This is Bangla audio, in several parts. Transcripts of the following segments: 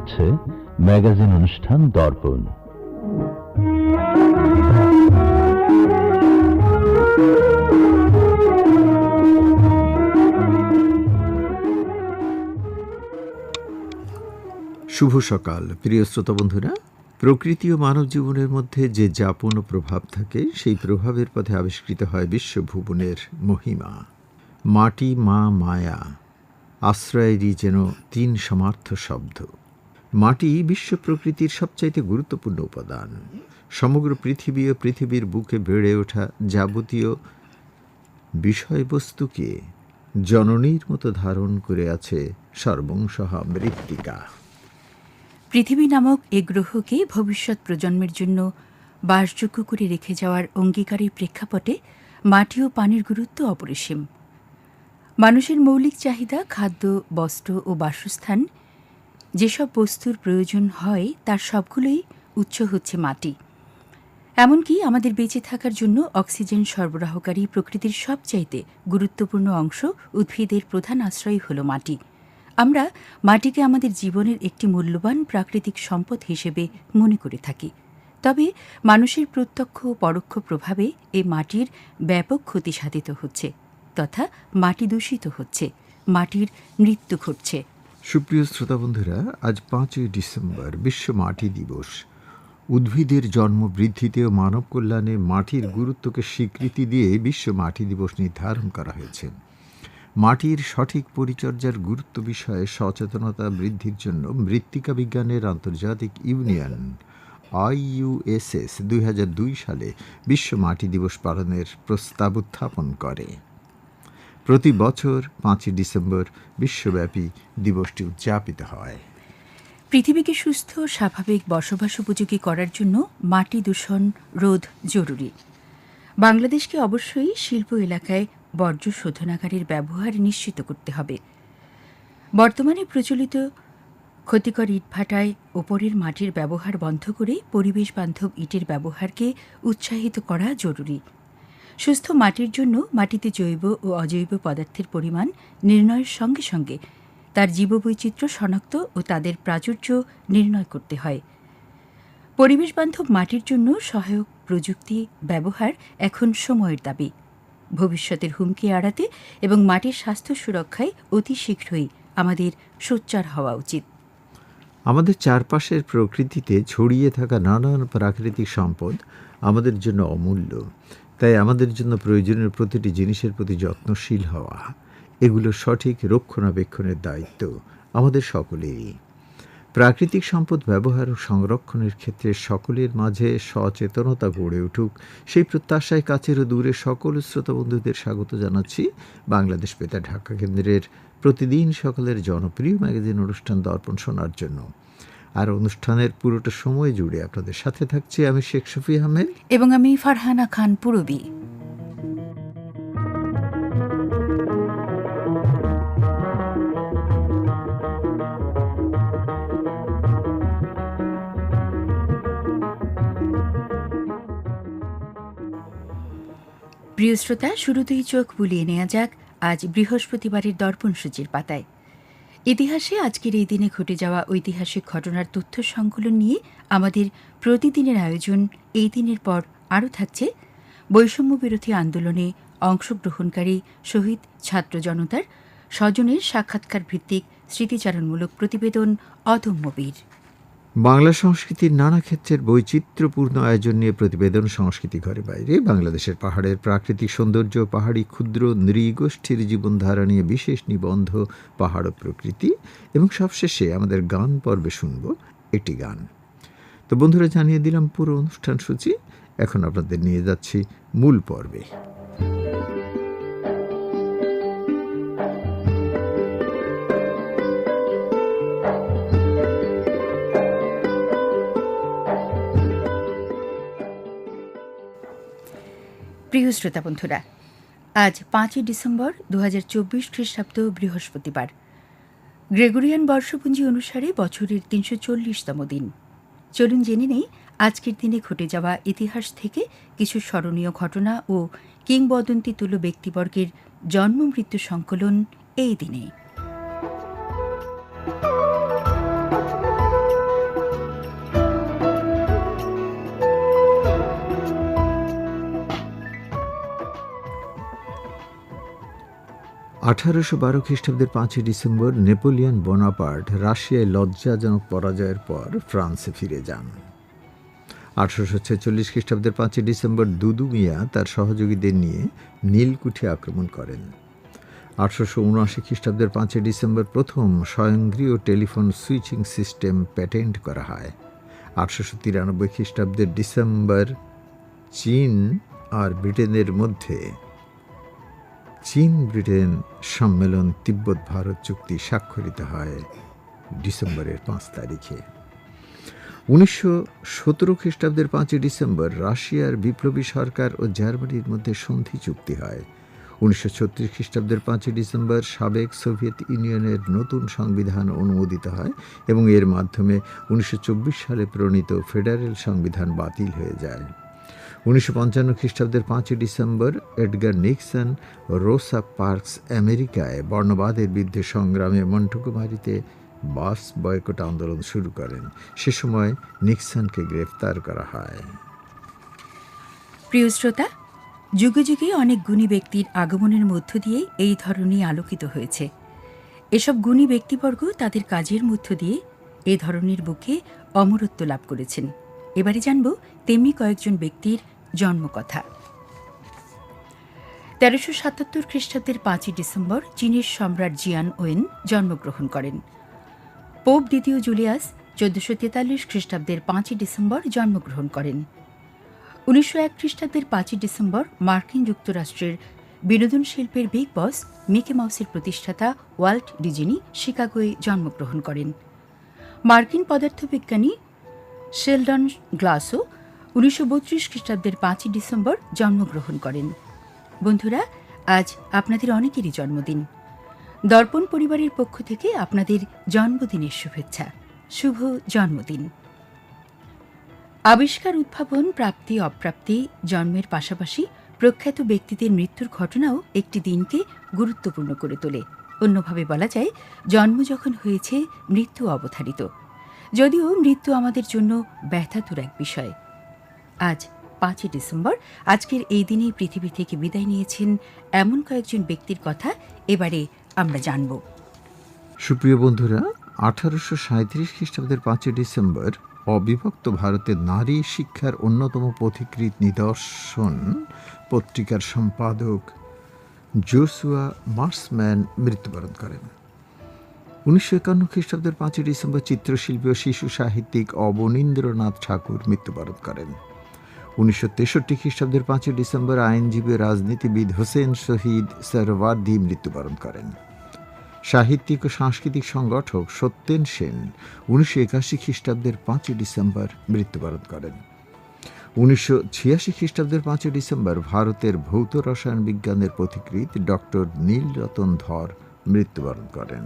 হচ্ছে ম্যাগাজিন অনুষ্ঠান দর্পণ। শুভ সকাল, প্রিয় শ্রোতা বন্ধুরা। প্রকৃতি ও মানব জীবনের মধ্যে যে যাপন ও প্রভাব থাকে, সেই প্রভাবের পথে আবিষ্কৃত হয় বিশ্বভুবনের মহিমা। মাটি মা মায়া, আশ্রয়েরই যেন তিন সমার্থ শব্দ। মাটি বিশ্ব প্রকৃতির সবচাইতে গুরুত্বপূর্ণ উপাদান। সমগ্র পৃথিবী ও পৃথিবীর বুকে বেড়ে ওঠা যাবতীয় বিষয়বস্তুকে জননীর মতো ধারণ করে আছে সর্বংসহা মৃত্তিকা। পৃথিবী নামক এ গ্রহকে ভবিষ্যৎ প্রজন্মের জন্য বাসযোগ্য করে রেখে যাওয়ার অঙ্গীকারের প্রেক্ষাপটে মাটি ও পানির গুরুত্ব অপরিসীম। মানুষের মৌলিক চাহিদা, খাদ্য, বস্ত্র ও বাসস্থান যেসব বস্তুর প্রয়োজন হয়, তার সবগুলোই উৎস হচ্ছে মাটি। এমনকি আমাদের বেঁচে থাকার জন্য অক্সিজেন সরবরাহকারী প্রকৃতির সবচাইতে গুরুত্বপূর্ণ অংশ উদ্ভিদের প্রধান আশ্রয় হল মাটি। আমরা মাটিকে আমাদের জীবনের একটি মূল্যবান প্রাকৃতিক সম্পদ হিসেবে মনে করে থাকি। তবে মানুষের প্রত্যক্ষ ও পরোক্ষ প্রভাবে এ মাটির ব্যাপক ক্ষতি সাধিত হচ্ছে, তথা মাটি দূষিত হচ্ছে, মাটির মৃত্যু ঘটছে। সুপ্রিয় শ্রোতা বন্ধুরা আজ পাঁচই ডিসেম্বর, বিশ্ব মাটি দিবস। উদ্ভিদের জন্ম বৃদ্ধিতে ও মানব কল্যাণে মাটির গুরুত্বকে স্বীকৃতি দিয়ে বিশ্ব মাটি দিবস নির্ধারণ করা হয়েছে। মাটির সঠিক পরিচর্যার গুরুত্ব বিষয়ে সচেতনতা বৃদ্ধির জন্য মৃত্তিকা বিজ্ঞানের আন্তর্জাতিক ইউনিয়ন আইইউএসএস দুই হাজার দুই সালে বিশ্ব মাটি দিবস পালনের প্রস্তাব উত্থাপন করে। প্রতি বছর পাঁচই ডিসেম্বর বিশ্বব্যাপী দিবসটি উদযাপিত হয়। পৃথিবীকে সুস্থ, স্বাভাবিক বসবাস উপযোগী করার জন্য মাটি দূষণ রোধ জরুরি। বাংলাদেশকে অবশ্যই শিল্প এলাকায় বর্জ্য শোধনাগারের ব্যবহার নিশ্চিত করতে হবে। বর্তমানে প্রচলিত ক্ষতিকর ইটভাটায় ওপরের মাটির ব্যবহার বন্ধ করে পরিবেশ বান্ধব ইটের ব্যবহারকে উৎসাহিত করা জরুরি। সুস্থ মাটির জন্য মাটিতে জৈব ও অজৈব পদার্থের পরিমাণ নির্ণয়ের সঙ্গে সঙ্গে তার জীববৈচিত্র্য শনাক্ত ও তাদের প্রাচুর্য নির্ণয় করতে হয়। পরিবেশ বান্ধব মাটির জন্য সহায়ক প্রযুক্তি ব্যবহার এখন সময়ের দাবি। ভবিষ্যতের হুমকি এড়াতে এবং মাটির স্বাস্থ্য সুরক্ষায় অতি শীঘ্রই আমাদের সোচ্চার হওয়া উচিত। আমাদের চারপাশের প্রকৃতিতে ছড়িয়ে থাকা নানান প্রাকৃতিক সম্পদ আমাদের জন্য অমূল্য। তাই আমাদের জন্য প্রয়োজনীয় প্রতিটি জিনিসের প্রতি যত্নশীল হওয়া এগুলোর সঠিক রক্ষণাবেক্ষণের দায়িত্ব আমাদের সকলেরই। প্রাকৃতিক সম্পদ ব্যবহার ও সংরক্ষণের ক্ষেত্রে সকলের মাঝে সচেতনতা গড়ে উঠুক। সেই প্রত্যাশায় কাছের ও দূরের সকল শ্রোতা বন্ধুদের স্বাগত জানাচ্ছি বাংলাদেশ পেতা ঢাকা কেন্দ্রের প্রতিদিন সকালের জনপ্রিয় ম্যাগাজিন অনুষ্ঠান দর্পণ শোনার জন্য। আর অনুষ্ঠানের পুরোটা সময় জুড়ে আপনাদের সাথে থাকছি আমি শেখ শফি আহমেদ। এবং আমি ফারহানা খান পুরবী। প্রিয় শ্রোতা, শুরুতেই চোখ বুলিয়ে নেওয়া যাক আজ বৃহস্পতিবারের দর্পণ সূচির পাতায়। ইতিহাসে আজকের এই দিনে ঘটে যাওয়া ঐতিহাসিক ঘটনার তথ্য সংকলন নিয়ে আমাদের প্রতিদিনের আয়োজন এই দিনের পর আরও থাকছে। বৈষম্য বিরোধী আন্দোলনে অংশগ্রহণকারী শহীদ ছাত্র জনতার স্বজনের সাক্ষাৎকার ভিত্তিক স্মৃতিচারণমূলক প্রতিবেদন অদম্যবীর বাংলা সংস্কৃতির নানা ক্ষেত্রের বৈচিত্র্যপূর্ণ আয়োজন নিয়ে প্রতিবেদন সংস্কৃতি ঘরে বাইরে। বাংলাদেশের পাহাড়ের প্রাকৃতিক সৌন্দর্য, পাহাড়ি ক্ষুদ্র নৃগোষ্ঠীর জীবনধারা নিয়ে বিশেষ নিবন্ধ, পাহাড় প্রকৃতি এবং সবশেষে আমাদের গান পর্বে শুনব একটি গান। তো বন্ধুরা, জানিয়ে দিলাম পুরো অনুষ্ঠান সূচি। এখন আপনাদের নিয়ে যাচ্ছি মূল পর্বে। প্রিয় শ্রোতা বন্ধুরা, আজ পাঁচই ডিসেম্বর দু হাজার চব্বিশ খ্রিস্টাব্দ বৃহস্পতিবার। গ্রেগরিয়ান বর্ষপুঞ্জি অনুসারে বছরের তিনশো চল্লিশতম দিন। চলুন জেনে নেই, আজকের দিনে ঘটে যাওয়া ইতিহাস থেকে কিছু স্মরণীয় ঘটনা ও কিংবদন্তি তুল্য ব্যক্তিবর্গের জন্ম মৃত্যু সংকলন এই দিনে। আঠারোশো বারো খ্রিস্টাব্দের পাঁচই ডিসেম্বর নেপোলিয়ন বোনাপার্ট রাশিয়ায় লজ্জাজনক পরাজয়ের পর ফ্রান্সে ফিরে যান। আঠারোশো ছেচল্লিশ খ্রিস্টাব্দের পাঁচই ডিসেম্বর দুদু মিয়া তার সহযোগীদের নিয়ে নীলকুঠি আক্রমণ করেন। আঠারোশো উনআশি খ্রিস্টাব্দের পাঁচই ডিসেম্বর প্রথম স্বয়ংক্রিয় টেলিফোন সুইচিং সিস্টেম প্যাটেন্ট করা হয়। আঠারোশো তিরানব্বই খ্রিস্টাব্দের ডিসেম্বর চীন আর ব্রিটেনের মধ্যে চীন ব্রিটেন সম্মেলন তিব্বত ভারত চুক্তি স্বাক্ষরিত হয় ডিসেম্বরের পাঁচ তারিখে। উনিশশো সতেরো খ্রিস্টাব্দের পাঁচই ডিসেম্বর রাশিয়ার বিপ্লবী সরকার ও জার্মানির মধ্যে সন্ধি চুক্তি হয়। উনিশশো ছত্রিশ খ্রিস্টাব্দের পাঁচই ডিসেম্বর সাবেক সোভিয়েত ইউনিয়নের নতুন সংবিধান অনুমোদিত হয় এবং এর মাধ্যমে উনিশশো চব্বিশ সালে প্রণীত ফেডারেল সংবিধান বাতিল হয়ে যায়। উনিশশো পঞ্চান্ন খ্রিস্টাব্দের পাঁচই December Edgar Nixon Rosa Parks আমেরিকায় বর্ণবাদের বিরুদ্ধে সংগ্রামে মন্টকুমারিতে বাস বয়কট আন্দোলন শুরু করেন। সে সময় নিক্সনকে গ্রেফতার করা হয়। প্রিয় শ্রোতা, যুগে যুগে অনেক গুণী ব্যক্তির আগমনের মধ্য দিয়ে এই ধরনই আলোকিত হয়েছে। এসব গুণী ব্যক্তিবর্গ তাদের কাজের মধ্য দিয়ে এ ধরনের বুকে অমরত্ব লাভ করেছেন। এবারে জানব, তেমনি কয়েকজন ব্যক্তির জন্মকথা। তেরোশো সাতাত্তর খ্রিস্টাব্দের পাঁচই ডিসেম্বর চীনের সম্রাট জিয়ান ওয়েন জন্মগ্রহণ করেন। পোপ দ্বিতীয় জুলিয়াস চোদ্দশো তেতাল্লিশ খ্রিস্টাব্দের পাঁচই ডিসেম্বর জন্মগ্রহণ করেন। উনিশশো এক খ্রিস্টাব্দের পাঁচই ডিসেম্বর মার্কিন যুক্তরাষ্ট্রের বিনোদন শিল্পের বিগ বস মিকি মাউসের প্রতিষ্ঠাতা ওয়াল্ট ডিজিনি শিকাগোয় জন্মগ্রহণ করেন। মার্কিন পদার্থবিজ্ঞানী শেলডন গ্লাসও উনিশশো বত্রিশ খ্রিস্টাব্দের পাঁচই ডিসেম্বর জন্মগ্রহণ করেন। বন্ধুরা, আজ আপনাদের অনেকেরই জন্মদিন। দর্পণ পরিবারের পক্ষ থেকে আপনাদের জন্মদিনের শুভেচ্ছা। শুভ জন্মদিন। আবিষ্কার, উদ্ভাবন, প্রাপ্তি, অপ্রাপ্তি, জন্মের পাশাপাশি প্রখ্যাত ব্যক্তিদের মৃত্যুর ঘটনাও একটি দিনকে গুরুত্বপূর্ণ করে তোলে। অন্যভাবে বলা যায়, জন্ম যখন হয়েছে, মৃত্যু অবধারিত। যদিও মৃত্যু আমাদের জন্য ব্যথাতুর এক বিষয়। আজ পাঁচই ডিসেম্বর। আজকের এই দিনেই পৃথিবী থেকে বিদায় নিয়েছেন এমন কয়েকজন ব্যক্তির কথা এবারে আমরা জানব। সুপ্রিয় বন্ধুরা, আঠারোশো সাঁত্রিশ খ্রিস্টাব্দের পাঁচই ডিসেম্বর, অবিভক্ত ভারতের নারী শিক্ষার অন্যতম পথিকৃত নিদর্শন পত্রিকার সম্পাদক জোসুয়া মার্সম্যান মৃত্যুবরণ করেন। উনিশশো একান্ন খ্রিস্টাব্দের পাঁচই ডিসেম্বর চিত্রশিল্পী ও শিশু সাহিত্যিক অবনীন্দ্রনাথ ঠাকুর মৃত্যুবরণ করেন। উনিশশো তেষট্টি খ্রিস্টাব্দের পাঁচই ডিসেম্বর আইনজীবী রাজনীতিবিদ হোসেন শহীদ সরওয়ার্দি মৃত্যুবরণ করেন। সাহিত্যিক ও সাংস্কৃতিক সংগঠক সত্যেন সেন উনিশশো একাশি খ্রিস্টাব্দের পাঁচই ডিসেম্বর মৃত্যুবরণ করেন। উনিশশো ছিয়াশি খ্রিস্টাব্দের পাঁচই ডিসেম্বর ভারতের ভৌত রসায়ন বিজ্ঞানের পথিকৃত ডক্টর নীলরতন ধর মৃত্যুবরণ করেন।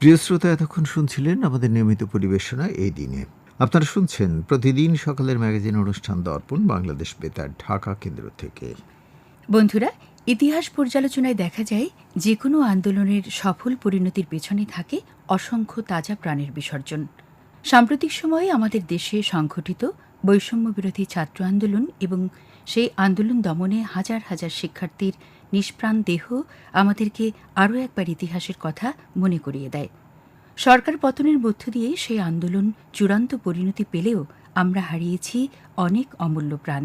প্রিয় শ্রোতা, এতক্ষণ শুনছিলেন আমাদের নিয়মিত পরিবেশনা এই দিনে। আপনারা শুনছেন প্রতিদিন সকালের ম্যাগাজিন অনুষ্ঠান দর্পণ বাংলাদেশ বেতার, ঢাকা কেন্দ্র থেকে। বন্ধুরা, ইতিহাস পর্যালোচনায় দেখা যায় যে কোনো আন্দোলনের সফল পরিণতির পেছনে থাকে অসংখ্য তাজা প্রাণের বিসর্জন। সাম্প্রতিক সময়ে আমাদের দেশে সংঘটিত বৈষম্য বিরোধী ছাত্র আন্দোলন এবং সেই আন্দোলন দমনে হাজার হাজার শিক্ষার্থীর নিষ্প্রাণ দেহ আমাদেরকে আরও একবার ইতিহাসের কথা মনে করিয়ে দেয়। সরকার পতনের মধ্য দিয়ে সেই আন্দোলন চূড়ান্ত পরিণতি পেলেও আমরা হারিয়েছি অনেক অমূল্য প্রাণ।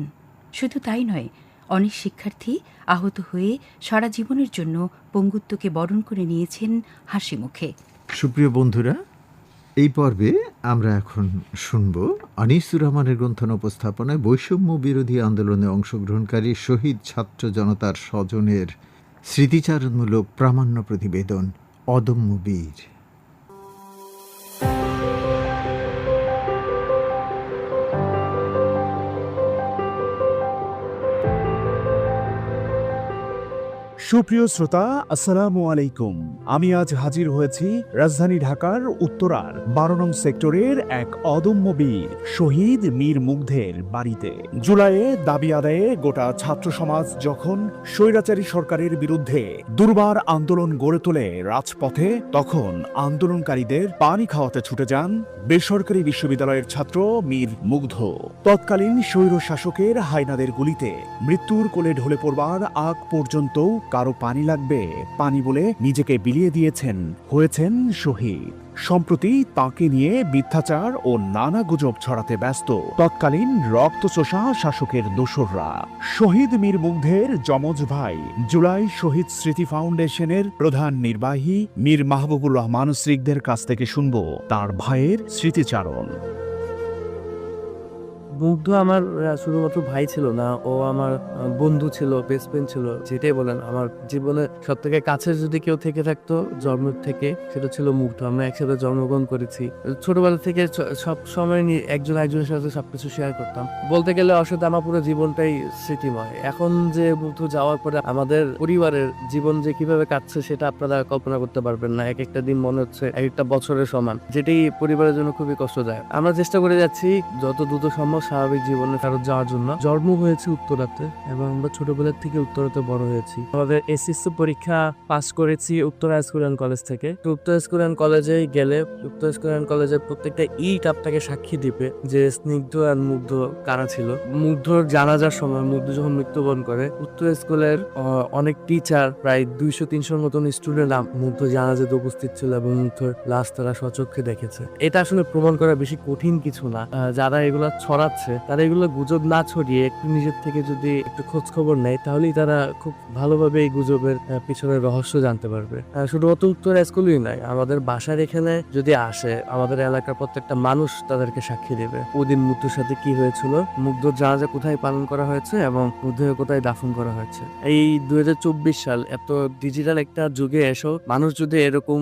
শুধু তাই নয়, অনেক শিক্ষার্থী আহত হয়ে সারা জীবনের জন্য পঙ্গুত্বকে বরণ করে নিয়েছেন হাসি মুখে সুপ্রিয় বন্ধুরা এই পর্বে আমরা এখন শুনব আনিসুর রহমানের গ্রন্থন উপস্থাপনায় বৈষম্য বিরোধী আন্দোলনে অংশগ্রহণকারী শহীদ ছাত্র জনতার স্বজনের স্মৃতিচারণমূলক প্রামাণ্য প্রতিবেদন অদম্য বীর। সুপ্রিয় শ্রোতা, আসসালামু আলাইকুম। আমি আজ হাজির হয়েছি রাজধানী ঢাকার উত্তরার বারো নং সেক্টরের এক অদম্য বীর, শহীদ মীর মুগ্ধের বাড়িতে। জুলাইয়ে দাবি আদায়ে গোটা ছাত্র সমাজ যখন স্বৈরাচারী সরকারের বিরুদ্ধে দুর্বার আন্দোলন গড়ে তোলে রাজপথে, তখন আন্দোলনকারীদের পানি খাওয়াতে ছুটে যান বেসরকারি বিশ্ববিদ্যালয়ের ছাত্র মীর মুগ্ধ। তৎকালীন স্বৈর শাসকের হাইনাদের গুলিতে মৃত্যুর কোলে ঢলে পড়বার আগ পর্যন্তও কারও পানি লাগবে, পানি বলে নিজেকে বিলিয়ে দিয়েছেন, হয়েছেন শহীদ। সম্প্রতি তাকে নিয়ে মিথ্যাচার ও নানা গুজব ছড়াতে ব্যস্ত। তৎকালীন রক্তচোষা শাসকের দোসররা। শহীদ মীর মুগ্ধের যমজ ভাই, জুলাই শহীদ স্মৃতি ফাউন্ডেশনের প্রধান নির্বাহী মীর মাহবুবুর রহমান শ্রিকদের কাছ থেকে শুনব তার ভাইয়ের স্মৃতিচারণ। মুগ্ধ আমার শুধুমাত্র ভাই ছিল না, ও আমার বন্ধু ছিল বেস্ট ফ্রেন্ড ছিল, যেটাই বলেন, আমার জীবনে সব থেকে কাছে যদি কেউ থেকে থাকতো, জন্ম থেকে, সেটা ছিল মুগ্ধ। আমরা একসাথে জন্মগ্রহণ করেছি। ছোটবেলা থেকে সব সময় একজন একজনের সাথে সবকিছু শেয়ার করতাম। বলতে গেলে সাথে আমার পুরো জীবনটাই স্মৃতিময়। এখন যে মুগ্ধ যাওয়ার পরে আমাদের পরিবারের জীবন যে কীভাবে কাটছে, সেটা আপনারা কল্পনা করতে পারবেন না। এক একটা দিন মনে হচ্ছে এক একটা বছরের সমান, যেটি পরিবারের জন্য খুবই কষ্টদায়ক। আমরা চেষ্টা করে যাচ্ছি, যত দ্রুত সম্ভব স্বাভাবিক জীবনে ফেরত যাওয়ার জন্য। জন্ম হয়েছে উত্তরাতে এবং আমরা ছোটবেলার থেকে উত্তরাতে বড় হয়েছি। আমাদের এসএসসি পরীক্ষা পাস করেছি উত্তরা স্কুল অ্যান্ড কলেজ থেকে। তো উত্তরা স্কুল অ্যান্ড কলেজে গেলে উত্তরা স্কুল অ্যান্ড কলেজের প্রত্যেকটা ইট আপনাকে সাক্ষী দিবে যে স্নিগ্ধ আর মুগ্ধ কারা ছিল। মুগ্ধর জানাজার সময় মুগ্ধ যখন মৃত্যুবরণ করে, উত্তর স্কুলের অনেক টিচার প্রায় দুইশো, তিনশোর মতন স্টুডেন্ট মুগ্ধ জানাজাতে উপস্থিত ছিল এবং মুগ্ধর লাশ তারা সচক্ষে দেখেছে। এটা আসলে প্রমাণ করা বেশি কঠিন কিছু না। যারা এগুলা ছড়াচ্ছে তারা এগুলো গুজব না ছড়িয়ে একটু নিজের থেকে যদি একটু খোঁজ খবর নেয়, তাহলেই তারা খুব ভালোভাবে এই গুজবের পিছনের রহস্য জানতে পারবে। শুধুমাত্র উত্তর স্কুলই নয়, আমাদের বাসার এখানে যদি আসে, আমাদের এলাকার প্রত্যেকটা মানুষ তাদেরকে সাক্ষী দেবে। ওদিন মুগ্ধর সাথে কি হয়েছিল? মুগ্ধর জানাজা কোথায় পালন করা হয়েছে এবং মুগ্ধকে কোথায় দাফন করা হয়েছে? এই দুই হাজার চব্বিশ সাল, এত ডিজিটাল একটা যুগে এসো, মানুষ যদি এরকম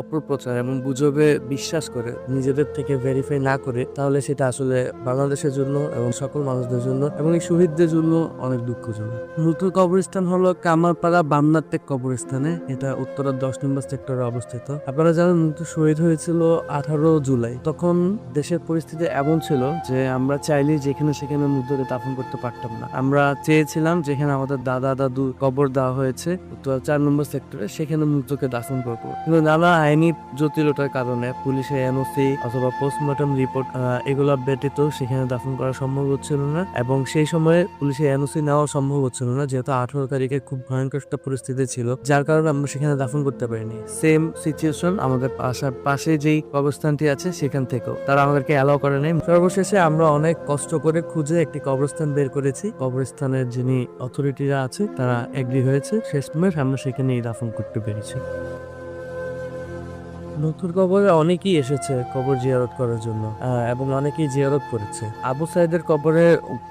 অপপ্রচার এবং গুজবে বিশ্বাস করে, নিজেদের থেকে ভেরিফাই না করে, তাহলে সেটা আসলে বাংলাদেশের জন্য এবং সকল মানুষদের জন্য এবং এই শহীদদের জন্য অনেক দুঃখজনক। মূলত কবরস্থান হলো কামারপাড়া বামনাত্তেক কবরস্থানে, এটা উত্তরের দশ নম্বর সেক্টরে অবস্থিত। আপনারা জানেন মৃত্যু শহীদ হয়েছিল আঠারো জুলাই। তখন দেশের পরিস্থিতি এমন ছিল যে আমরা চাইলেই যেখানে সেখানে মৃত্যুকে দাফন করতে পারতাম না। আমরা চেয়েছিলাম যেখানে আমাদের দাদা দাদু কবর দেওয়া হয়েছে উত্তর চার নম্বর সেক্টরে সেখানে মৃত্যুকে দাফন করব। কিন্তু নানা আইনি জটিলতার কারণে পুলিশের এনওসি অথবা পোস্টমর্টম রিপোর্ট এগুলো ব্যতীত সেখানে দাফন করা সম্ভব হচ্ছিল না এবং সেই সময়ে পুলিশে এনওসি নেওয়া সম্ভব হচ্ছিল না, যেহেতু আঠারো তারিখে খুব ভয়ঙ্কর একটা পরিস্থিতি ছিল, যার কারণে আমরা সেখানে দাফন করতে পারিনি। সেম সিচুয়েশন আমাদের পাশা- পাশে যেই কবরস্থানটি আছে সেখান থেকেও। তারা আমাদেরকে অ্যালাউ করে নাই। সর্বশেষে আমরা অনেক কষ্ট করে খুঁজে একটি কবরস্থান বের করেছি। কবরস্থানের যিনি অথরিটিরা আছে, তারা এগ্রি হয়েছে। শেষ শেষমেশ আমরা সেখানেই দাফন করতে পেরেছি। নতুন কবরে অনেকেই এসেছে কবর জিয়ারত করার জন্য এবং অনেকেই জিয়ারত করেছে। আবু সাইদের কবরে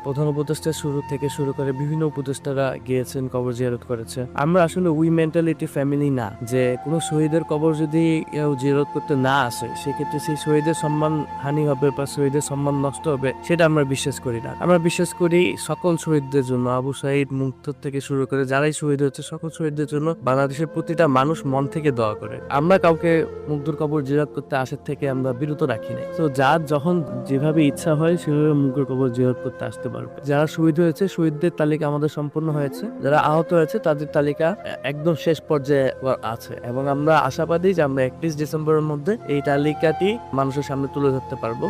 প্রধান উপদেষ্টা শুরু থেকে শুরু করে বিভিন্ন উপদেষ্টারা গিয়েছেন কবর জিয়ারত করেছে। আমরা আসলে উই মেন্টালিটি ফ্যামিলি না, যে কোনো শহীদের কবর যদি কেউ জিয়ারত করতে না আসে, সেক্ষেত্রে সেই শহীদের সম্মান হানি হবে বা শহীদের সম্মান নষ্ট হবে, সেটা আমরা বিশ্বাস করি না। আমরা বিশ্বাস করি সকল শহীদদের জন্য, আবু সাইদ মুক্ত থেকে শুরু করে যারাই শহীদ হচ্ছে সকল শহীদদের জন্য বাংলাদেশের প্রতিটা মানুষ মন থেকে দোয়া করে। আমরা কাউকে মুগ্ধর কবর জিরাত করতে আসার থেকে আমরা বিরত রাখি নাই। তো যার যখন যেভাবে ইচ্ছা হয়, সেভাবে মুগ্ধর কবর জিরাত করতে আসতে পারবে। যারা শহীদ হয়েছে, শহীদদের তালিকা আমাদের সম্পূর্ণ হয়েছে। যারা আহত হয়েছে, তাদের তালিকা একদম শেষ পর্যায়ে আছে। এবং আমরা আশাবাদী যে আমরা একত্রিশ ডিসেম্বরের মধ্যে এই তালিকাটি মানুষের সামনে তুলে ধরতে পারব।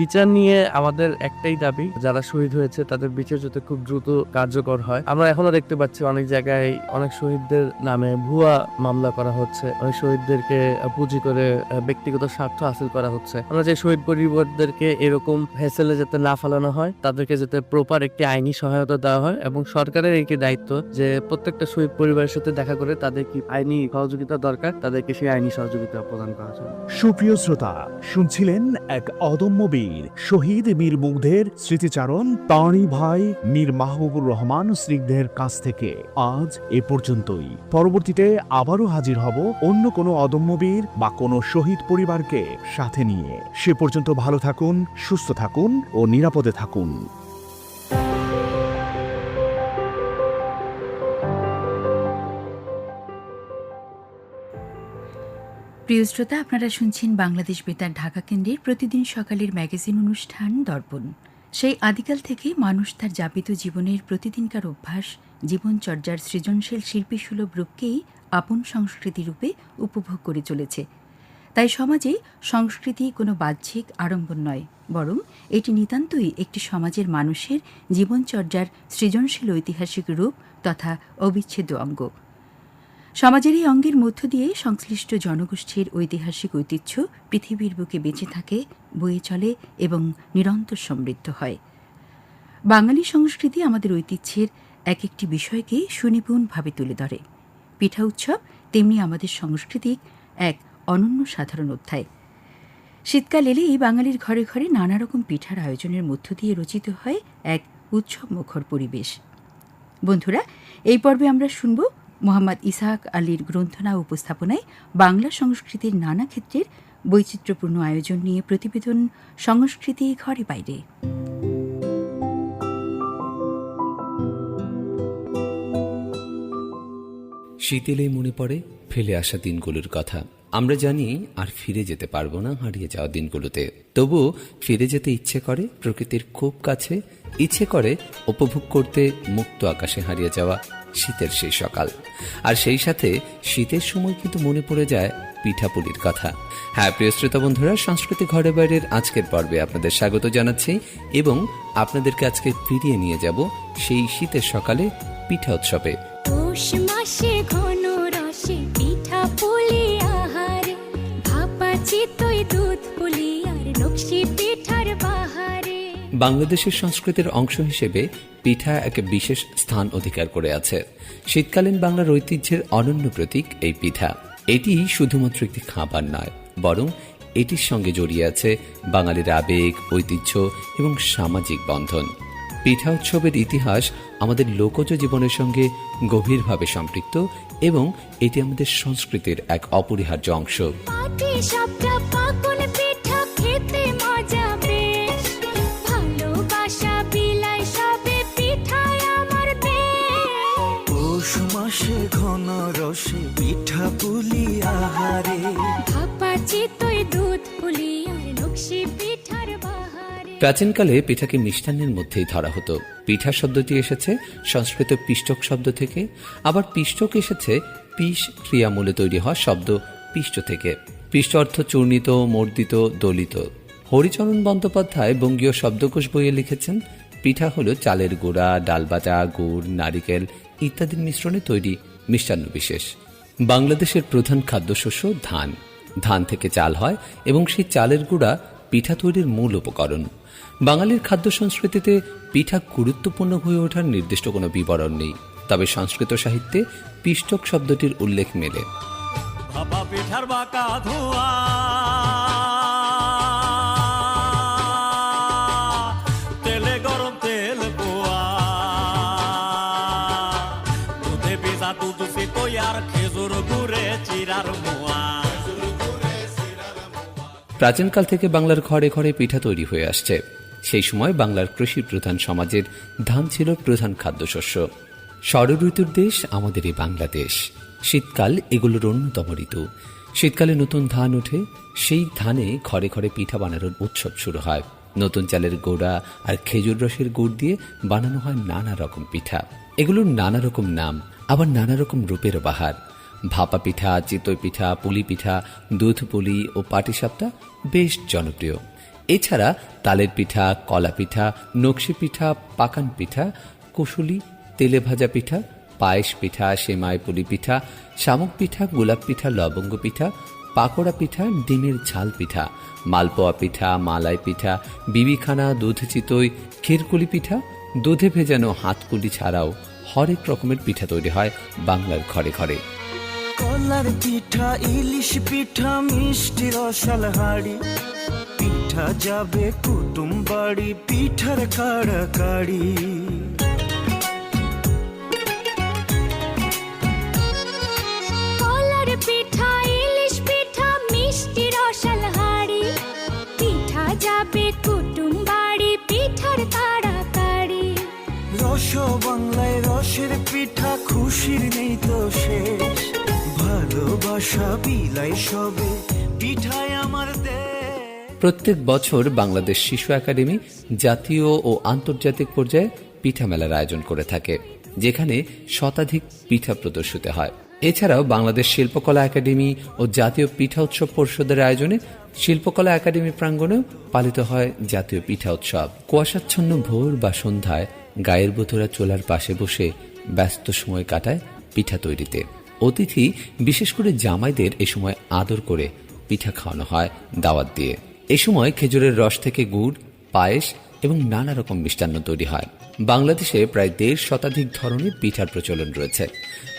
বিচার নিয়ে আমাদের একটাই দাবি, যারা শহীদ হয়েছে তাদের বিচার যাতে খুব দ্রুত কার্যকর হয়। আমরা এখনও দেখতে পাচ্ছি অনেক জায়গায় অনেক শহীদদের নামে ভুয়া মামলা করা হচ্ছে, অনেক শহীদদেরকে পুঁজি করে ব্যক্তিগত স্বার্থ হাসিল করা হচ্ছে। আমরা যে শহীদ পরিবারদেরকে এরকম হেসেলে যাতে না ফেলানো হয়, তাদেরকে যাতে প্রপার একটি আইনি সহায়তা দেওয়া হয় এবং সরকারের একটি দায়িত্ব যে প্রত্যেকটা শহীদ পরিবারের সাথে দেখা করে তাদের কি আইনি সহযোগিতা দরকার, তাদেরকে সেই আইনি সহযোগিতা প্রদান করা জন্য। সুপ্রিয় শ্রোতা, শুনছিলেন এক অদম্য বীর। শহীদ মীর মুগ্ধের স্মৃতিচারণ তাঁরই ভাই মীর মাহবুবুর রহমান স্নিগ্ধের কাছ থেকে। আজ এ পর্যন্তই। পরবর্তীতে আবারও হাজির হব অন্য কোনো অদম্যবীর বা কোনো শহীদ পরিবারকে সাথে নিয়ে। সে পর্যন্ত ভালো থাকুন, সুস্থ থাকুন ও নিরাপদে থাকুন। প্রিয় শ্রোতা, আপনারা শুনছেন বাংলাদেশ বেতার ঢাকা কেন্দ্রের প্রতিদিন সকালের ম্যাগাজিন অনুষ্ঠান দর্পণ। সেই আদিকাল থেকে মানুষ তার যাপিত জীবনের প্রতিদিনকার অভ্যাস, জীবনচর্যার সৃজনশীল শিল্পীসুলভ রূপকেই আপন সংস্কৃতি রূপে উপভোগ করে চলেছে। তাই সমাজে সংস্কৃতি কোনো বাহ্যিক আড়ম্বর নয়, বরং এটি নিতান্তই একটি সমাজের মানুষের জীবনচর্যার সৃজনশীল ঐতিহাসিক রূপ তথা অবিচ্ছেদ্য অঙ্গ। সমাজের এই অঙ্গের মধ্য দিয়ে সংশ্লিষ্ট জনগোষ্ঠীর ঐতিহাসিক ঐতিহ্য পৃথিবীর বুকে বেঁচে থাকে, বয়ে চলে এবং নিরন্তর সমৃদ্ধ হয়। বাঙালি সংস্কৃতি আমাদের ঐতিহ্যের এক একটি বিষয়কে সুনিপুণভাবে তুলে ধরে। পিঠা উৎসব তেমনি আমাদের সংস্কৃতিক এক অনন্য সাধারণ অধ্যায়। শীতকাল এলেই বাঙালির ঘরে ঘরে নানা রকম পিঠার আয়োজনের মধ্য দিয়ে রচিত হয় এক উৎসব মুখর পরিবেশ। বন্ধুরা, এই পর্বে আমরা শুনব মোহাম্মদ ইসাহাক আলীর গ্রন্থনা উপস্থাপনায় বাংলা সংস্কৃতির নানা ক্ষেত্রের বৈচিত্র্যপূর্ণ আয়োজন নিয়ে প্রতিবেদন সংস্কৃতি ঘরে বাইরে। শীত এলেই মনে পড়ে ফেলে আসা দিনগুলোর কথা। আমরা জানি আর ফিরে যেতে পারব না হারিয়ে যাওয়া দিনগুলোতে। তবু ফিরে যেতে ইচ্ছে করে প্রকৃতির খুব কাছে। ইচ্ছে করে উপভোগ করতে মুক্ত আকাশে হারিয়ে যাওয়া শীতের সেই সকাল। আর সেই সাথে শীতের সময় কিন্তু মনে পড়ে যায় পিঠাপুলির কথা। হ্যাঁ প্রিয় শ্রোতা বন্ধুরা সংস্কৃতি ঘরে বাইরের আজকের পর্বে আপনাদের স্বাগত জানাচ্ছি এবং আপনাদেরকে আজকে ফিরিয়ে নিয়ে যাব সেই শীতের সকালে পিঠা উৎসবে। ঘন রসে পিঠা পুলি আহারে ভাপা চিতই দুধ বাংলাদেশের সংস্কৃতির অংশ হিসেবে পিঠা এক বিশেষ স্থান অধিকার করে আছে। শীতকালীন বাংলার ঐতিহ্যের অনন্য প্রতীক এই পিঠা। এটি শুধুমাত্র একটি খাবার নয়, বরং এটির সঙ্গে জড়িয়ে আছে বাঙালির আবেগ, ঐতিহ্য এবং সামাজিক বন্ধন। পিঠা উৎসবের ইতিহাস আমাদের লোকজ জীবনের সঙ্গে গভীরভাবে সম্পৃক্ত এবং এটি আমাদের সংস্কৃতির এক অপরিহার্য অংশ। রসে পিঠা পুলি আহারে। ভাপা চিতই দুধ পুলি আর নকশি পিঠার বাহারে। প্রাচীনকালে পিঠাকে মিষ্টান্নের মধ্যেই ধরা হতো। পিঠা শব্দটি এসেছে সংস্কৃত পিষ্টক শব্দ থেকে। আবার পিষ্টক এসেছে পিষ ক্রিয়ামূলে তৈরি হওয়া শব্দ পিষ্ট থেকে। পিষ্ট অর্থ চূর্ণিত মর্দিত দলিত। হরিচরণ বন্দ্যোপাধ্যায় বঙ্গীয় শব্দকোষ বইয়ে লিখেছেন পিঠা হলো চালের গুঁড়া ডালবাটা গুড় নারিকেল ইত্যাদির মিশ্রণে তৈরি মিষ্টান্ন বিশেষ। বাংলাদেশের প্রধান খাদ্যশস্য ধান। ধান থেকে চাল হয় এবং সেই চালের গুঁড়া পিঠা তৈরির মূল উপকরণ। বাঙালির খাদ্য সংস্কৃতিতে পিঠা গুরুত্বপূর্ণ হয়ে ওঠার নির্দিষ্ট কোনো বিবরণ নেই। তবে সংস্কৃত সাহিত্যে পিষ্টক শব্দটির উল্লেখ মেলে। পিঠার ধোয়া। প্রাচীনকাল থেকে বাংলার ঘরে ঘরে পিঠা তৈরি হয়ে আসছে। সেই সময় বাংলার কৃষি প্রধান সমাজের ধান ছিল প্রধান খাদ্যশস্য। ষড়ঋতুর দেশ আমাদের এই বাংলাদেশ। শীতকাল এগুলোর অন্যতম ঋতু। শীতকালে নতুন ধান ওঠে, সেই ধানে ঘরে ঘরে পিঠা বানানোর উৎসব শুরু হয়। নতুন চালের গোড়া আর খেজুর রসের গুড় দিয়ে বানানো হয় নানা রকম পিঠা। এগুলোর নানা রকম নাম। আবার নানা রকম রূপের বাহার ভাপা পিঠা, চিতই পিঠা, পুলি পিঠা, দুধ পুলি ও পাটিসাপটা বেশ জনপ্রিয়। এছাড়া তালের পিঠা, কলা পিঠা, নকশি পিঠা, পাকান পিঠা কুশুলি তেলে ভাজা পিঠা, পায়েস পিঠা, সেমাই পুলি পিঠা, শামুক পিঠা, গোলাপ পিঠা, লবঙ্গ পিঠা, পাকোড়া পিঠা, ডিমের ঝাল পিঠা, মালপোয়া পিঠা, মালাই পিঠা, বিবিখানা দুধ চিতই, ক্ষীরকুলি পিঠা, দুধে ভেজানো হাতকুলি ছাড়াও হরেক রকমের পিঠা তৈরি হয় বাংলার ঘরে ঘরে। কলার পিঠা, ইলিশ পিঠা, মিষ্টি রসাল হাড়ি। পিঠা যাবে কুটুম বাড়ি, পিঠার কাড়াকাড়ি। খুশির নেই তো শেষ। ভালোবাসা বিলাই সবে পিঠায় আমার দে প্রত্যেক বছর বাংলাদেশ শিশু একাডেমি জাতীয় ও আন্তর্জাতিক পর্যায়ে পিঠা মেলার আয়োজন করে থাকে, যেখানে শতাধিক পিঠা প্রদর্শিত হয়। এছাড়াও বাংলাদেশ শিল্পকলা একাডেমি ও জাতীয় পিঠা উৎসব পরিষদের আয়োজনে শিল্পকলা একাডেমি প্রাঙ্গণেও পালিত হয় জাতীয় পিঠা উৎসব। কুয়াশাচ্ছন্ন ভোর বা সন্ধ্যায় গায়ের বোতরা চোলার পাশে বসে ব্যস্ত সময় কাটায় পিঠা তৈরিতে। অতিথি, বিশেষ করে জামাইদের এ সময় আদর করে পিঠা খাওয়ানো হয় দাওয়াত দিয়ে। এ সময় খেজুরের রস থেকে গুড়, পায়েস এবং নানা রকম মিষ্টান্ন তৈরি হয়। বাংলাদেশে প্রায় দেড় শতাধিক ধরনের পিঠার প্রচলন রয়েছে।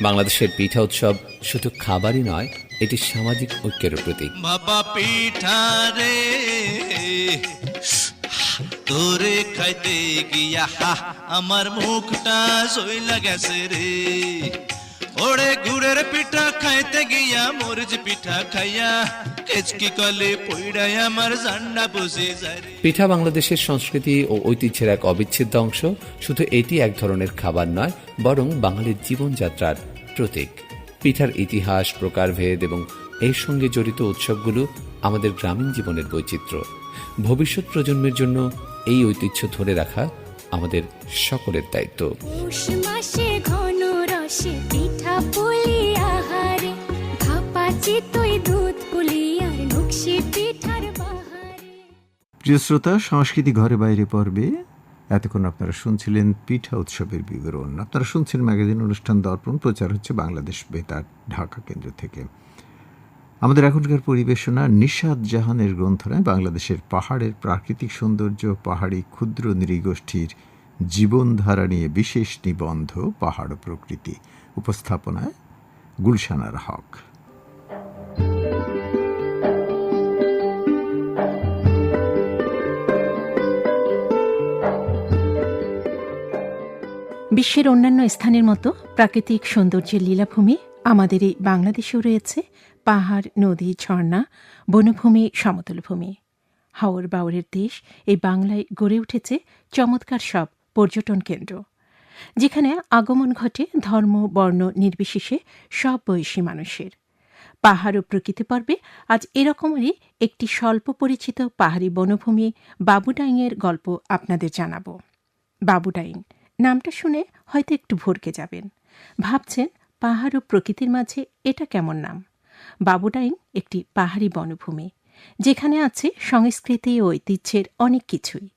বাংলাদেশের পিঠা উৎসব শুধু খাবারই নয়, এটি সামাজিক ঐক্যের প্রতীক। তোরে খাইতে গিয়া, হা, আমার মুখটা সইলা গেছে রে। ওরে গুড়ের পিঠা খাইতে গিয়া, মরিচ পিঠা খাইয়া, কেচকি কলে পইড়াই আমার জান্ডা যায় পিঠা বাংলাদেশের সংস্কৃতি ও ঐতিহ্যের এক অবিচ্ছেদ্য অংশ। শুধু এটি এক ধরনের খাবার নয়, বরং বাঙালির জীবনযাত্রার প্রতীক। পিঠার ইতিহাস, প্রকারভেদ এবং এর সঙ্গে জড়িত উৎসবগুলো আমাদের গ্রামীণ জীবনের বৈচিত্র্য। ভবিষ্যৎ প্রজন্মের জন্য এই ঐতিহ্য ধরে রাখা আমাদের সকলের দায়িত্ব। পৌষ ঘন রসে পিঠা পুলি আহারে চিতই দুধ পুলি নকশি পিঠার প্রিয় শ্রোতা সংস্কৃতি ঘরে বাইরে পর্বে এতক্ষণ আপনারা শুনছিলেন পিঠা উৎসবের বিবরণ। আপনারা শুনছেন ম্যাগাজিন অনুষ্ঠান দর্পণ প্রচার হচ্ছে বাংলাদেশ বেতার ঢাকা কেন্দ্র থেকে। আমাদের এখনকার পরিবেশনা নিশাদ জাহানের গ্রন্থনায় বাংলাদেশের পাহাড়ের প্রাকৃতিক সৌন্দর্য, পাহাড়ি ক্ষুদ্র নৃগোষ্ঠীর জীবনধারা নিয়ে বিশেষ নিবন্ধ, পাহাড় প্রকৃতি। উপস্থাপনায় গুলশানার হক। বিশ্বের অন্যান্য স্থানের মতো প্রাকৃতিক সৌন্দর্যের লীলাভূমি আমাদের এই বাংলাদেশেও রয়েছে। পাহাড়, নদী, ঝর্ণা, বনভূমি, সমতলভূমি। হাওর বাওরের দেশ এই বাংলায় গড়ে উঠেছে চমৎকার সব পর্যটন কেন্দ্র, যেখানে আগমন ঘটে ধর্ম, বর্ণ নির্বিশেষে সব বয়সী মানুষের। পাহাড় ও প্রকৃতি পর্বে আজ এরকমেরই একটি স্বল্প পরিচিত পাহাড়ি বনভূমি বাবুডাইংয়ের গল্প আপনাদের জানাব। বাবুডাইং নামটা শুনে হয়তো একটু ভরকে যাবেন। ভাবছেন পাহাড় ও প্রকৃতির মাঝে এটা কেমন নাম? বাবুডাইং একটি পাহাড়ি বনভূমি, যেখানে আছে সংস্কৃতি ও ঐতিহ্যের অনেক কিছুই।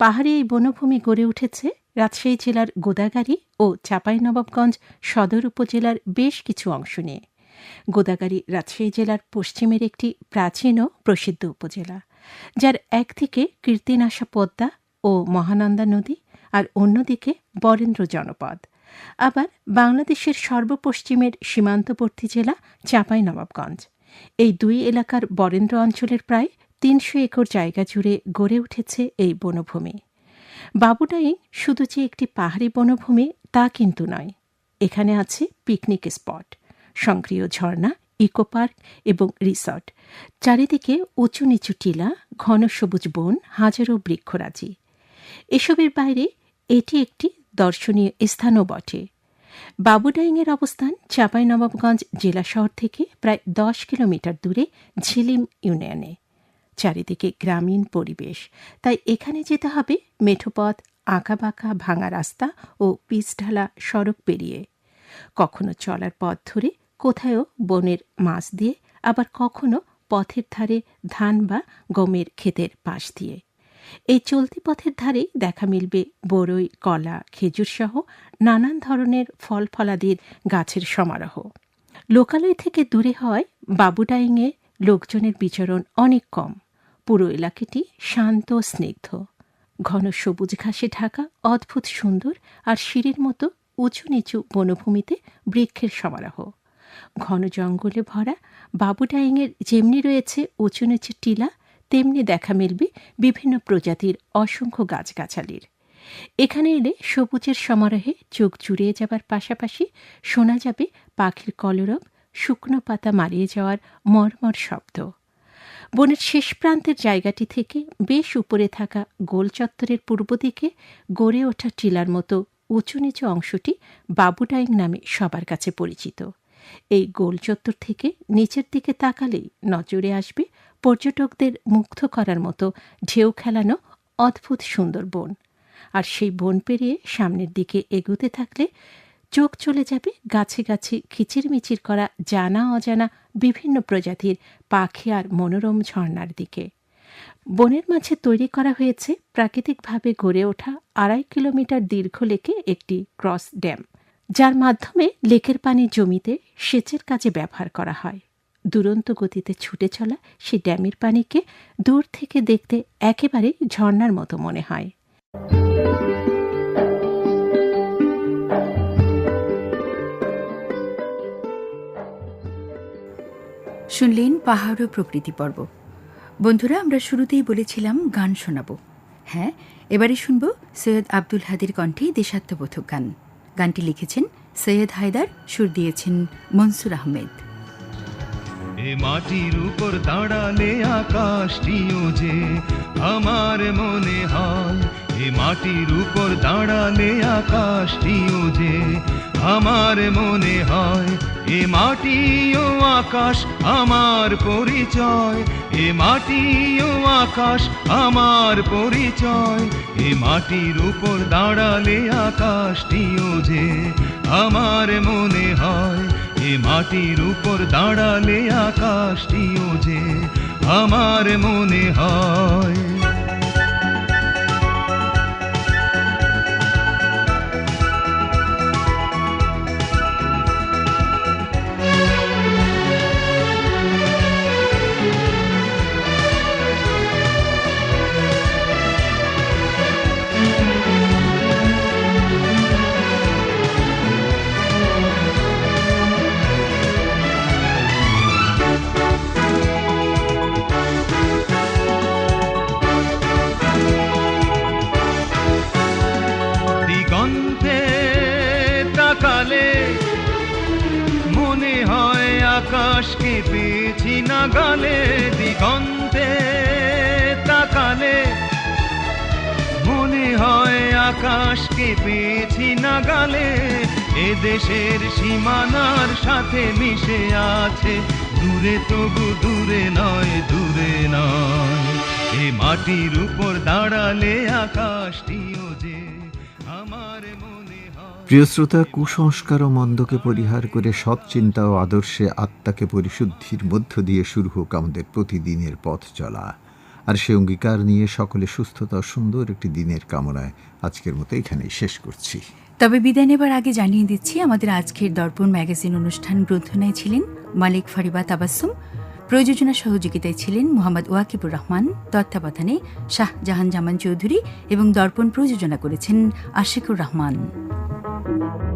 পাহাড়ি এই বনভূমি গড়ে উঠেছে রাজশাহী জেলার গোদাগাড়ি ও চাঁপাইনবাবগঞ্জ সদর উপজেলার বেশ কিছু অংশ নিয়ে। গোদাগাড়ি রাজশাহী জেলার পশ্চিমের একটি প্রাচীন ও প্রসিদ্ধ উপজেলা, যার একদিকে কীর্তিনাশা পদ্মা ও মহানন্দা নদী আর অন্যদিকে বরেন্দ্র জনপদ। আবার বাংলাদেশের সর্বপশ্চিমের সীমান্তবর্তী জেলা চাঁপাইনবাবগঞ্জ। এই দুই এলাকার বরেন্দ্র অঞ্চলের প্রায় তিনশো একর জায়গা জুড়ে গড়ে উঠেছে এই বনভূমি। বাবুডাইং শুধু যে একটি পাহাড়ি বনভূমি তা কিন্তু নয়, এখানে আছে পিকনিক স্পট, সক্রিয় ঝর্ণা ইকো পার্ক এবং রিসর্ট। চারিদিকে উঁচু নিচু টিলা, ঘন সবুজ বন, হাজারো বৃক্ষরাজি। এসবের বাইরে এটি একটি দর্শনীয় স্থানও বটে। বাবুডাইংয়ের অবস্থান চাঁপাইনবাবগঞ্জ জেলা শহর থেকে প্রায় দশ কিলোমিটার দূরে ঝিলিম ইউনিয়নে। চারিদিকে গ্রামীণ পরিবেশ। তাই এখানে যেতে হবে মেঠোপথ, আঁকাবাঁকা, ভাঙা রাস্তা ও পিচঢালা সড়ক পেরিয়ে। কখনো চলার পথ ধরে কোথায়ও বনের মাছ দিয়ে, আবার কখনো পথের ধারে ধান বা গমের ক্ষেতের পাশ দিয়ে। এই চলতি পথের ধারেই দেখা মিলবে বরই, কলা, খেজুর সহ নানান ধরনের ফল ফলাদির গাছের সমারোহ। লোকালয় থেকে দূরে হয় বাবুডাইংয়ে লোকজনের বিচরণ অনেক কম। পুরো এলাকাটি শান্ত, স্নিগ্ধ। ঘন সবুজ ঘাসে ঢাকা, অদ্ভুত সুন্দর আর সিঁড়ির মতো উঁচু নিচু বনভূমিতে বৃক্ষের সমারোহ। ঘন জঙ্গলে ভরা বাবুডাইংয়ের যেমনি রয়েছে উঁচু নিচু টিলা তেমনি দেখা মিলবে বিভিন্ন প্রজাতির অসংখ্য গাছগাছালির। এখানে এলে সবুজের সমারোহে চোখ জুড়িয়ে যাবার পাশাপাশি শোনা যাবে পাখির কলরব, শুকনো পাতা মারিয়ে যাওয়ার মর্মর শব্দ। বনের শেষ প্রান্তের জায়গাটি থেকে বেশ উপরে থাকা গোল চত্বরের পূর্ব দিকে গড়ে ওঠা টিলার মতো উঁচু নিচু অংশটি বাবুডাইং নামে সবার কাছে পরিচিত। এই গোল চত্বর থেকে নিচের দিকে তাকালেই নজরে আসবে পর্যটকদের মুগ্ধ করার মতো ঢেউ খেলানো অদ্ভুত সুন্দর বন। আর সেই বন পেরিয়ে সামনের দিকে এগুতে থাকলে চোখ চলে যাবে গাছে গাছে কিচিরমিচির করা জানা অজানা বিভিন্ন প্রজাতির পাখি আর মনোরম ঝর্ণার দিকে। বনের মাঝে তৈরি করা হয়েছে প্রাকৃতিকভাবে গড়ে ওঠা আড়াই কিলোমিটার দীর্ঘ লেকে একটি ক্রস ড্যাম, যার মাধ্যমে লেকের পানি জমিতে সেচের কাজে ব্যবহার করা হয়। দুরন্ত গতিতে ছুটে চলা সেই ড্যামের পানিকে দূর থেকে দেখতে একেবারে ঝর্ণার মতো মনে হয়। শুনলেন পাহাড় ও প্রকৃতি পর্ব। বন্ধুরা, আমরা শুরুতেই বলেছিলাম গান শোনাব। হ্যাঁ এবারে শুনব সৈয়দ আব্দুল হাদির কণ্ঠে দেশাত্মবোধক গান। গানটি লিখেছেন সৈয়দ হায়দার, সুর দিয়েছেন মনসুর আহমেদ। এ মাটির উপর দাঁড়ালে আকাশটিও যে আমার মনে হয়। এ মাটির উপর দাঁড়ালে আকাশটিও যে আমার মনে হয়। এ মাটি ও আকাশ আমার পরিচয়। এ মাটি ও আকাশ আমার পরিচয়। এ মাটির উপর দাঁড়ালে আকাশটিও যে আমার মনে হয়। এ মাটির উপর দাঁড়ালে আকাশটিও যে আমার মনে হয়। পেয়েছি গালে দিগন্তে তাকালে মনে হয় আকাশকে পেয়েছি না গালে এ দেশের সীমানার সাথে মিশে আছে। দূরে তবু দূরে নয় দূরে নয়। এ মাটির উপর দাঁড়ালে আকাশটিও প্রিয় শ্রোতা, কুসংস্কার ও মন্দকে পরিহার করে সৎ চিন্তা ও আদর্শে আত্মাকে পরিশুদ্ধির মধ্য দিয়ে শুরু হোক আমাদের প্রতিদিনের পথ চলা। আর সে অঙ্গীকার নিয়ে সকলে সুস্থতা সুন্দর একটি দিনের কামনায় আজকের মতো এখানেই শেষ করছি। তবে বিদায় নেবার আগে জানিয়ে দিচ্ছি, আমাদের আজকের দর্পণ ম্যাগাজিন অনুষ্ঠান গ্রন্থনায় ছিলেন মালিক ফারিবা তাবাসুম, প্রযোজনা সহযোগিতায় ছিলেন মোহাম্মদ ওয়াকিবুর রহমান, তত্ত্বাবধানে শাহ জাহান জামান চৌধুরী এবং দর্পণ প্রযোজনা করেছেন আশিকুর রহমান। Thank you.